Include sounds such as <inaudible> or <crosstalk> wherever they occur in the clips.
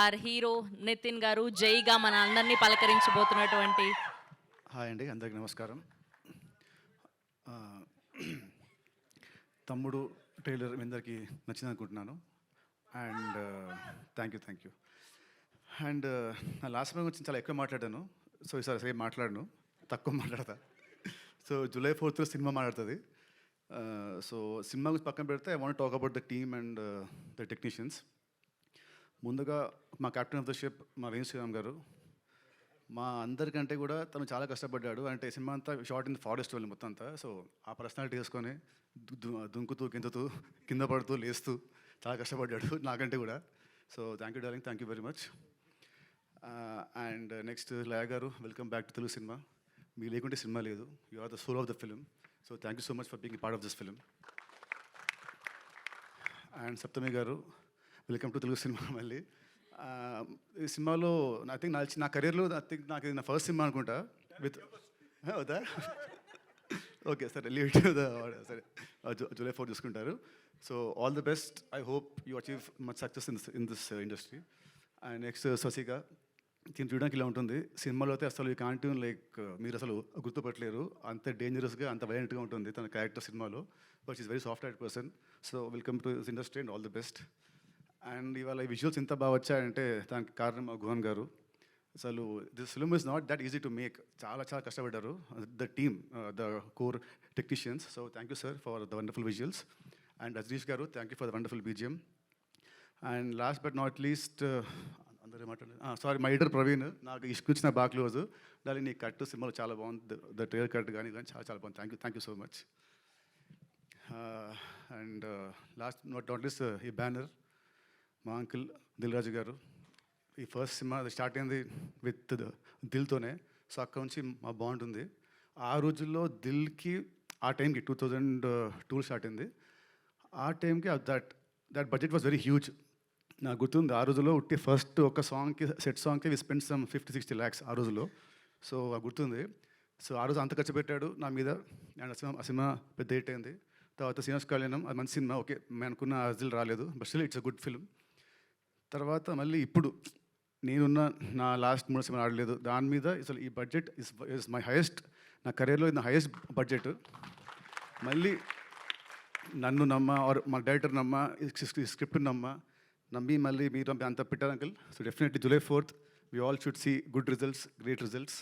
Are hero Nitin గారు జైగా మన అందరినీ పలకరించబోతున్నటువంటి హాయ్ అండి అందరికి నమస్కారం. తమ్ముడు ట్రైలర్ మీ అందరికీ నచ్చింది అనుకుంటున్నాను and thank you thank you and నా లాస్ట్ టైం గురించి చాలా ఎక్కువ మాట్లాడాను. సో ఈసారి సరే మాట్లాడను. తక్కువ మాట్లాడతా. సో జూలై ఫోర్త్ సినిమా మాట్లాడుతుంది. సో సినిమా గురించి పక్కన పెడితే I want talk about the team and the technicians ముందుగా మా కెప్టెన్ ఆఫ్ ద షిప్ మా వేణు శ్రీరామ్ గారు మా అందరికంటే కూడా తను చాలా కష్టపడ్డాడు. అంటే సినిమా అంతా షార్ట్ ఇన్ ఫారెస్ట్ వెళ్ళి మొత్తం అంతా. సో ఆ పర్సనాలిటీ వేసుకొని దుంకుతూ కిందతూ కింద పడుతూ లేస్తూ చాలా కష్టపడ్డాడు <laughs> నాకంటే కూడా. So thank you darling thank you very much and next Laya గారు welcome back to Telugu cinema మీ లేకుంటే సినిమా లేదు. You are the soul of the film so thank you so much for being part of this film and Saptami గారు welcome to Telugu cinema మళ్ళీ. ఈ సినిమాలో I think నా నా కెరీర్లో I think నాకు ఇది నా ఫస్ట్ సినిమా అనుకుంటా. విత్ అవుతా? ఓకే సరే లీవ్ సరే జూలై ఫోర్ చూసుకుంటారు. So all the best I hope you achieve much success in in this industry and next ససిగా దీన్ని చూడడానికి ఇలా ఉంటుంది. సినిమాలో అయితే అసలు ఈ కాంటూన్ లైక్ uh, మీరు అసలు గుర్తుపట్టలేరు. అంత డేంజరస్గా అంత వైలెంట్గా ఉంటుంది తన క్యారెక్టర్ సినిమాలో. But is very soft heart person so welcome to this industry and all the best and ఇవాళ ఈ విజువల్స్ ఇంత బాగా వచ్చాయంటే దానికి కారణం మా గుహన్ గారు. అసలు this film is not that easy to make. చాలా చాలా కష్టపడ్డారు. The team uh, the core technicians. So thank you sir for the wonderful visuals. And Rajneesh గారు thank you for the wonderful BGM. And last but not least అందరూ మాట్లాడారు sorry my editor Praveen నాకు ఇష్టం బాగా close దాని నీ cut సినిమాలో చాలా బాగుంది. ద ట్రేలర్ కట్ కానీ కానీ చాలా చాలా బాగుంది. Thank you thank you so much and last not not least ఈ బ్యానర్ మా అంకుల్ దిల్ రాజు గారు ఈ ఫస్ట్ సినిమా స్టార్ట్ అయింది విత్ దిల్తోనే. సో అక్కడ నుంచి మా బాండ్ ఉంది. ఆ రోజుల్లో దిల్కి ఆ టైంకి టూ థౌజండ్ టూ స్టార్ట్ అయింది. ఆ టైంకి that that budget was very huge. నాకు గుర్తుంది ఆ రోజుల్లో ఉట్టి ఫస్ట్ ఒక సాంగ్కి సెట్ సాంగ్కి we spend some fifty sixty lakhs ఆ రోజుల్లో. సో ఆ గుర్తుంది. సో ఆ రోజు అంత ఖర్చు పెట్టాడు నా మీద. అండ్ సినిమా ఆ సినిమా పెద్ద హిట్ అయింది. తర్వాత శ్రీనివాస్ కళ్యాణం అది మంచి సినిమా. ఓకే మేము అనుకున్న అజిల్ రాలేదు. But still it's a good film. తర్వాత మళ్ళీ ఇప్పుడు నేనున్న నా లాస్ట్ మూడు సినిమా ఆడలేదు దాని మీద అసలు ఈ budget is is my highest నా కెరీర్లో ఇది హైయెస్ట్ బడ్జెట్ మళ్ళీ నన్ను నమ్మ ఆర్ మా డైరెక్టర్ నమ్మ స్క్రిప్ట్ నమ్మ నమ్మి మళ్ళీ మీరు అంత పెట్టారు uncle so definitely July fourth we all should see good results great results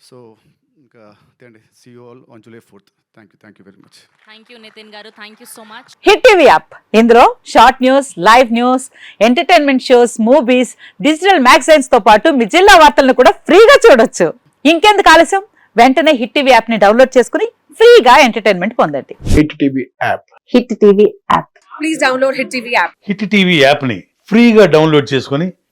so ఇంకా అండి see all on July fourth thank you thank you very much thank you Nitin గారు. Thank you so much hit TV app ఇందులో short news live news entertainment shows movies digital మ్యాగజైన్స్తో పాటు మీ జిల్లా వార్తలను కూడా ఫ్రీగా చూడొచ్చు. ఇంకెందుకు ఆలస్యం? వెంటనే హిట్ టీవీ యాప్ని డౌన్లోడ్ చేసుకుని ఫ్రీగా ఎంటర్టైన్మెంట్ పొందండి. Hit TV app hit TV app please download Hit TV app. Hit TV యాప్ని ఫ్రీగా డౌన్లోడ్ చేసుకొని